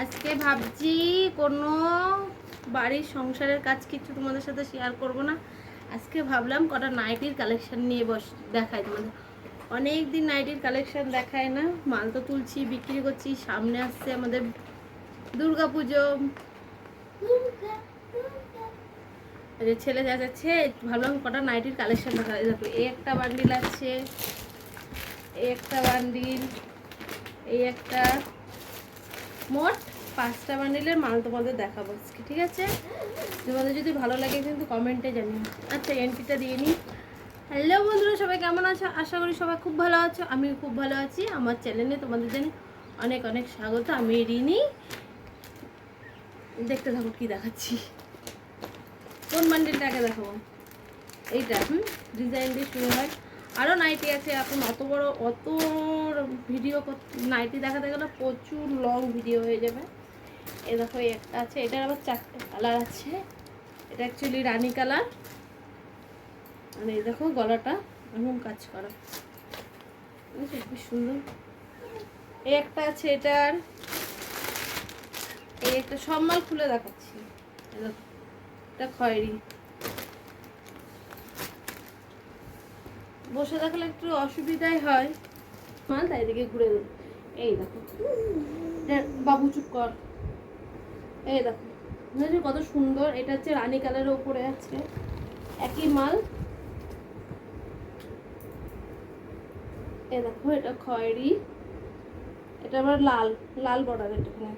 আজকে ভাবছি কোনো বাড়ির সংসারের কাজ কিছু তোমাদের সাথে শেয়ার করব না। আজকে ভাবলাম কটা নাইটির কালেকশন নিয়ে বস দেখাই তোমাদের। অনেক দিন নাইটির কালেকশন দেখায় না। মাল তো তুলছি, বিক্রি করছি, সামনে আসছে আমাদের দুর্গা পুজো যে ছেলে যা যাচ্ছে, ভাবলাম কটা নাইটির কালেকশন দেখা। দেখো, এই একটা বান্ডিল আছে, এই একটা বান্ডিল এই একটা মোট পাঁচটা বান্ডিলের মাল তোমাদের দেখাবো আজকে, ঠিক আছে? তোমাদের যদি ভালো লাগে কিন্তু কমেন্টে জানিও। আচ্ছা এন্ট্রিটা দিয়ে নিই। হ্যালো বন্ধুরা, সবাই কেমন আছো? আশা করি সবাই খুব ভালো আছো। আমি খুব ভালো আছি। আমার চ্যানেলে তোমাদের জানি অনেক অনেক স্বাগত। আমি রিনি। দেখতে থাকো কি দেখাচ্ছি। কোন বান্ডিলটাকে দেখাবো? এইটা, হুম? ডিজাইন দিয়ে শুরু হয়। আরও নাইটি আছে, এখন অত বড়, অত ভিডিও নাইটি দেখাতে গেলে প্রচুর লং ভিডিও হয়ে যাবে। এ দেখো একটা আছে, এটার আবার চারটে কালার আছে। এটা অ্যাকচুয়ালি রানি কালার আর এই দেখো গলাটা, এমন কাজ করা? কি সুন্দর। এই একটা আছে এটার। এই একটা, সব মাল খুলে দেখাচ্ছি। এটা খয়েরি। বসে থাকলে একটু অসুবিধাই হয়। মাল তাই দিকে ঘুরে দেবো এই দেখো। বাবু, চুপ কর। এই দেখো। বুঝেছ কত সুন্দর। এটা হচ্ছে রানী কালারের উপরে আছে। একই মাল। এ দেখো, এটা খয়েরি। এটা আবার লাল লাল বর্ডার এটা এখানে।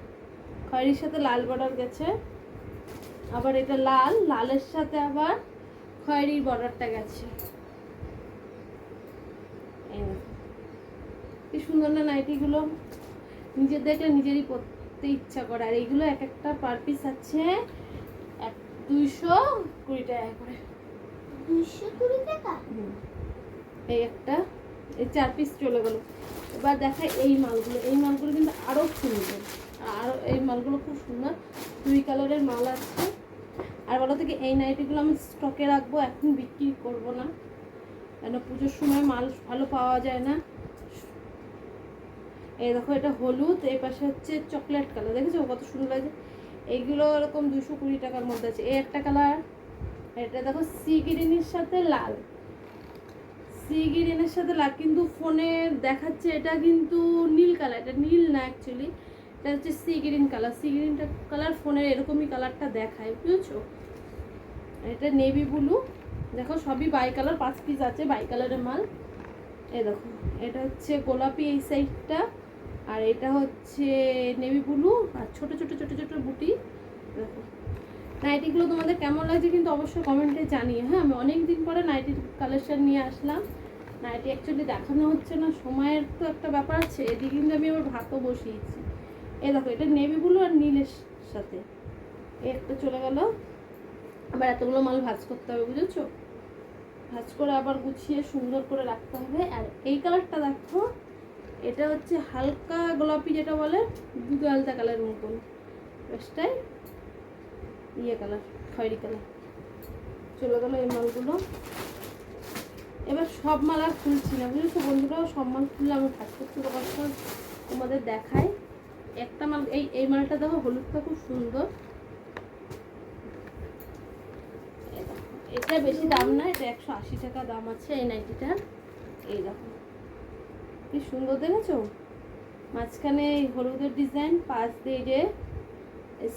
খয়েরির সাথে লাল বর্ডার গেছে। আবার এটা লাল, লালের সাথে আবার খয়েরির বর্ডারটা গেছে এই দেখো। কি সুন্দর না নাইটিগুলো? নিজের দেখলে নিজেরই পরতে ইচ্ছা করে। আর এইগুলো এক একটা পার পিস আছে এক দুইশো কুড়ি টাকা করে। দুইশো কুড়ি টাকা? এই একটা এই চার পিস চলে গেল। এবার দেখা এই মালগুলো। এই মালগুলো কিন্তু আরও সুন্দর। আর এই মালগুলো খুব সুন্দর। দুই কালারের মাল আছে। আর বলো থেকে এই নাইটিগুলো আমি স্টকে রাখব এখন বিক্রি করব না। কেন পুজোর সময় মাল ভালো পাওয়া যায় না। এই দেখো, এটা হলুদ, এই পাশে হচ্ছে চকলেট কালার দেখেছ? কত সুন্দর লাগছে। এইগুলো এরকম দুশো কুড়ি টাকার মধ্যে আছে। এই একটা কালার এটা দেখো সি গ্রিনের সাথে লাল। সি গ্রিনের সাথে লাল, কিন্তু ফোনে দেখাচ্ছে এটা কিন্তু নীল কালার এটা নীল না অ্যাকচুয়ালি এটা হচ্ছে সি গ্রিন কালার সি গ্রিনটা কালার ফোনের এরকমই কালারটা দেখায়, বুঝেছ? এটা নেভি ব্লু দেখো সবই বাই কালার পাঁচ পিস আছে বাই কালারের মাল। এ দেখো, এটা হচ্ছে গোলাপি এই সাইডটা আর এটা হচ্ছে নেভি ব্লু আর ছোট ছোট ছোট ছোট বুটি। দেখো। নাইটিগুলো তোমাদের কেমন লাগছে কিন্তু অবশ্যই কমেন্টে জানিয়ে হ্যাঁ আমি অনেক দিন পরে নাইটির কালেকশন নিয়ে আসলাম। নাইটি অ্যাকচুয়ালি দেখানো হচ্ছে না, সময়ের তো একটা ব্যাপার আছে, এদিকে কিন্তু আমি আবার ভাতও বসিয়েছি। এ দেখো, এটা নেভি ব্লু আর নীলের সাথে। এই একটা চলে গেল। আবার এতগুলো মাল ভাজ করতে হবে, বুঝেছ? ভাজ করে আবার গুছিয়ে সুন্দর করে রাখতে হবে। আর এই কালারটা দেখো এটা হচ্ছে হালকা গোলাপি যেটা বলে দুধ আলতা কালার মতন। বেশটাই ইয়ে কালার, খয়েরি কালার। চলে গেলো এই মালগুলো। এবার সব মাল আর খুলছি না, বুঝেছ বন্ধুরাও সব মাল খুললে আমি করতে কষ্ট তোমাদের দেখাই। একটা মাল, এই এই মালটা দেখো, হলুদটা খুব সুন্দর। এটা বেশি দাম না, এটা একশো আশি টাকা দাম আছে এই নাইটিটার। এই দেখো। কি সুন্দর দেখেছ? মাঝখানে এই হলুদের ডিজাইন পাঁচ দিয়ে যে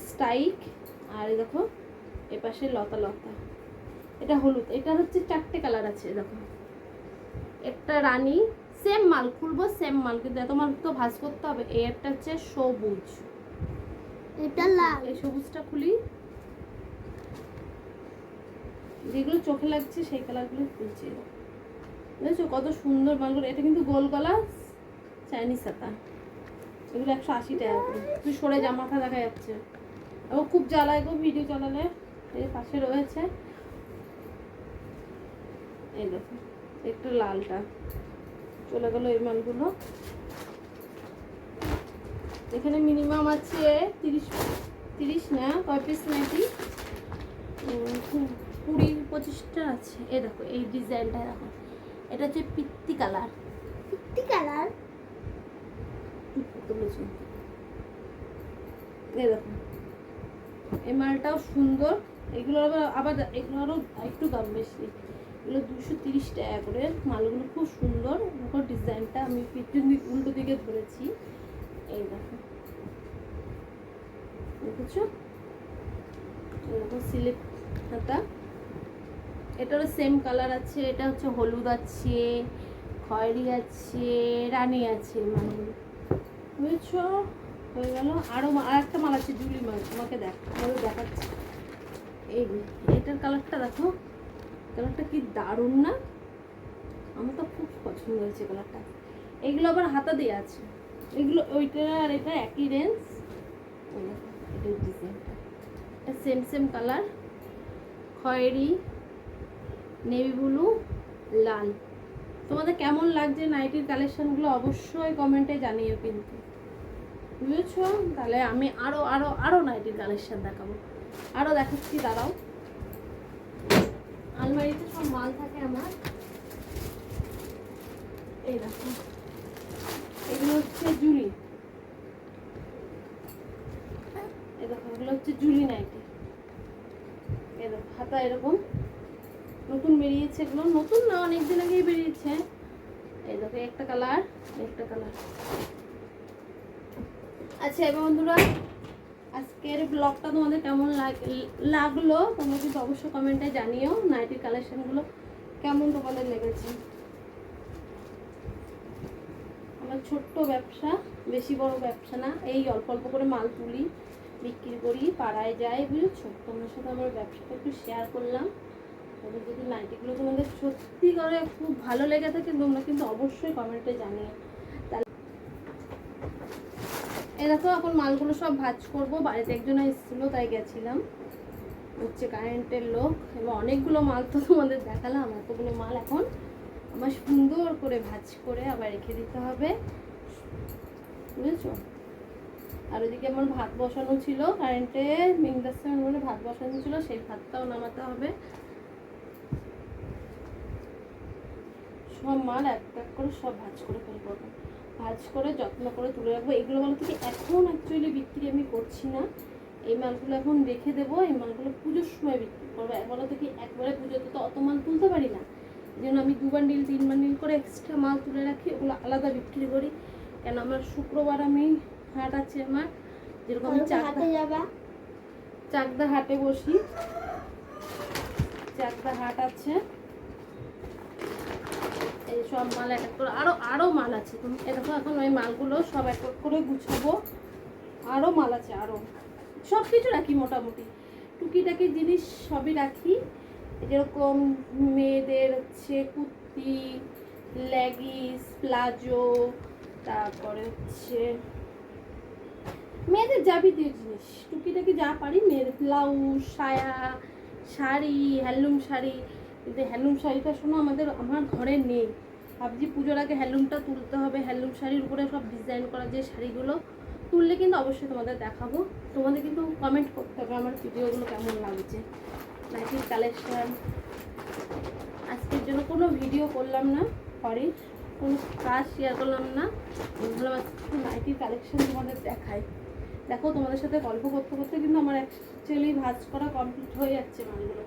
স্টাইক আর এই দেখো এপাশে লতা লতা। এটা হলুদ এটা হচ্ছে চারটে কালার আছে দেখো। একটা রানী সেম মাল খুলবো সেম মাল কিন্তু এত মাল তো ভাজ করতে হবে। এই একটা হচ্ছে সবুজ। এটা লাল। এই সবুজটা খুলি। যেগুলো চোখে লাগছে সেই কালারগুলো খুলছি। বুঝেছ কত সুন্দর মালগুলো এটা কিন্তু গোল গলা চাইনিজ সাতা। এগুলো একশো আশি টাকা করে। তুই সরে জামাটা দেখা যাচ্ছে। এবং খুব জ্বালায় গো, ভিডিও চালালে এই পাশে রয়েছে। এই দেখো, একটু লালটা। চলে গেলো এই মালগুলো এখানে মিনিমাম আছে তিরিশ তিরিশ না? কয় পিস নাকি? কুড়ি, পঁচিশটা আছে। এ দেখো, এই ডিজাইনটা দেখো। এটা হচ্ছে পিত্তি কালার। পিত্তি কালার? তুলেছি এই মালটাও সুন্দর। এগুলো আবার আবার এগুলো আরও একটু দাম বেশি। এগুলো দুশো তিরিশ টাকা করে। মালগুলো খুব সুন্দর। দেখো ডিজাইনটা আমি পিছন দিক উল্টো দিকে ধরেছি। এই দেখো। দেখেছ? দেখো সিলেক্ট হাতা। এটারও সেম কালার আছে, এটা হচ্ছে হলুদ আছে, খয়েরি আছে, রানী আছে মানে। বুঝছ? হয়ে গেল। আরও আর একটা মাল আছে জুলি মাল, তোমাকে দেখ তোমাদের দেখাচ্ছি। এই এটার কালারটা দেখো। কালারটা কি দারুণ না? আমার তো খুব পছন্দ হয়েছে কালারটা এগুলো আবার হাতা দিয়ে আছে। এগুলো, ওইটা আর এটা একই রেঞ্জ এটা সেম সেম কালার খয়েরি। নেভি ব্লু লাল। তোমাদের কেমন লাগছে নাইটির কালেকশনগুলো অবশ্যই কমেন্টে জানিও কিন্তু। বুঝেছ? তাহলে আমি আরও আরও আরও নাইটির কালেকশন দেখাবো। আরও দেখাচ্ছি, দাঁড়াও। আলমারিতে সব মাল থাকে আমার। এই দেখো। এগুলো হচ্ছে জুলি। এই দেখো, এগুলো হচ্ছে জুলি নাইটি। এই দেখো, হাতা এরকম। নতুন বেরিয়েছে, এগুলো নতুন না, অনেকদিন আগেই বেরিয়েছে। এই দেখো একটা কালার একটা কালার। আচ্ছা এবার বন্ধুরা, আজকের ব্লগটা তোমাদের কেমন লাগ- লাগল, তোমরা কিন্তু অবশ্যই কমেন্টে জানিও নাইটির কালেকশনগুলো কেমন তোমাদের লেগেছে। আমার ছোট্ট ব্যবসা, বেশি বড় ব্যবসা না, এই অল্প অল্প করে মাল তুলি, বিক্রি করি, পাড়ায় যাই, বুঝেছ? তোমার সাথে আমার ব্যবসাটা একটু শেয়ার করলাম। যদি নাইটিগুলো তোমাদের সত্যি করে খুব ভালো লেগে থাকে, তোমরা কিন্তু অবশ্যই কমেন্টে তাহলে এই দেখো, এখন মালগুলো সব ভাজ করব। বাড়িতে একজন এসেছিল, তাই গেছিলাম। হচ্ছে কারেন্টের লোক। এবং অনেকগুলো মাল তো তোমাদের দেখালাম, এতগুলো মাল এখন আমার সুন্দর করে ভাজ করে আবার রেখে দিতে হবে। বুঝেছ? আর ওইদিকে আমার ভাত বসানো ছিল কারেন্টে বলে ভাত বসানো ছিল, সেই ভাতটাও নামাতে হবে। সব মাল এক এক করে সব ভাজ করে ফেলব এখন। ভাজ করে যত্ন করে তুলে রাখব। এগুলো বলো থেকে এখন অ্যাকচুয়ালি বিক্রি আমি করছি না। এই মালগুলো এখন রেখে দেবো। এই মালগুলো পুজোর সময় বিক্রি করব। একবার থেকে একবারে পুজোতে তো অত মাল তুলতে পারি না। জন্য আমি দু বান্ডিল তিন বান্ডিল করে এক্সট্রা মাল তুলে রাখি। ওগুলো আলাদা বিক্রি করি। কেন আমার শুক্রবার আমি হাট আছে আমার। যেরকম আমি চাকদা যাবা? চাকদা হাটে বসি। চাকদা হাট আছে। এই সব মাল এক এক করে, আরও আরও মাল আছে। তুমি এ দেখো, এখন ওই মালগুলো সব এক করে গুছাবো। আরও মাল আছে, আরও। সব কিছু রাখি মোটামুটি। টুকিটাকি জিনিস সবই রাখি। যেরকম মেয়েদের হচ্ছে কুর্তি, লেগিস, প্লাজো, তারপরে হচ্ছে মেয়েদের যাবতীয় জিনিস। টুকিটাকি যা পারি, মেয়েদের ব্লাউজ, সায়া, শাড়ি, হ্যান্ডলুম শাড়ি কিন্তু হ্যান্ডলুম শাড়িটা শোনো, আমাদের, আমার ঘরে নেই। ভাবছি পুজোর আগে হ্যান্ডলুমটা তুলতে হবে। হ্যান্ডলুম শাড়ির উপরে সব ডিজাইন করা যে শাড়িগুলো, তুললে কিন্তু অবশ্যই তোমাদের দেখাবো। তোমাদের কিন্তু কমেন্ট করতে হবে আমার ভিডিওগুলো কেমন লাগছে। নাইটির কালেকশন আজকের জন্য কোনো ভিডিও করলাম না সরি কোনো কাজ শেয়ার করলাম না। ভাবলাম আজকে নাইটির কালেকশন তোমাদের দেখাই। দেখো, তোমাদের সাথে গল্প করতে করতে কিন্তু আমার অ্যাকচুয়ালি ভাজ করা কমপ্লিট হয়ে যাচ্ছে মালগুলো।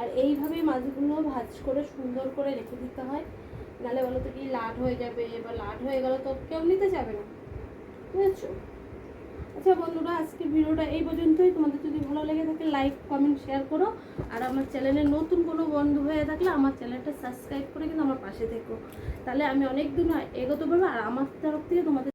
আর এইভাবেই মাছগুলো ভাজ করে সুন্দর করে রেখে দিতে হয়। নাহলে বলো তো কি লাট হয়ে যাবে বা লাট হয়ে গেলে তো কেউ নিতে যাবে না। বুঝেছ? আচ্ছা বন্ধুরা আজকে ভিডিওটা এই পর্যন্তই। তোমাদের যদি ভালো লেগে থাকে লাইক কমেন্ট শেয়ার করো। আর আমার চ্যানেলে নতুন কোনো বন্ধু হয়ে থাকলে আমার চ্যানেলটা সাবস্ক্রাইব করে কিন্তু আমার পাশে থেকো। তাহলে আমি অনেক দূর এগোতে পারব আর আমার তরফ থেকে তোমাদের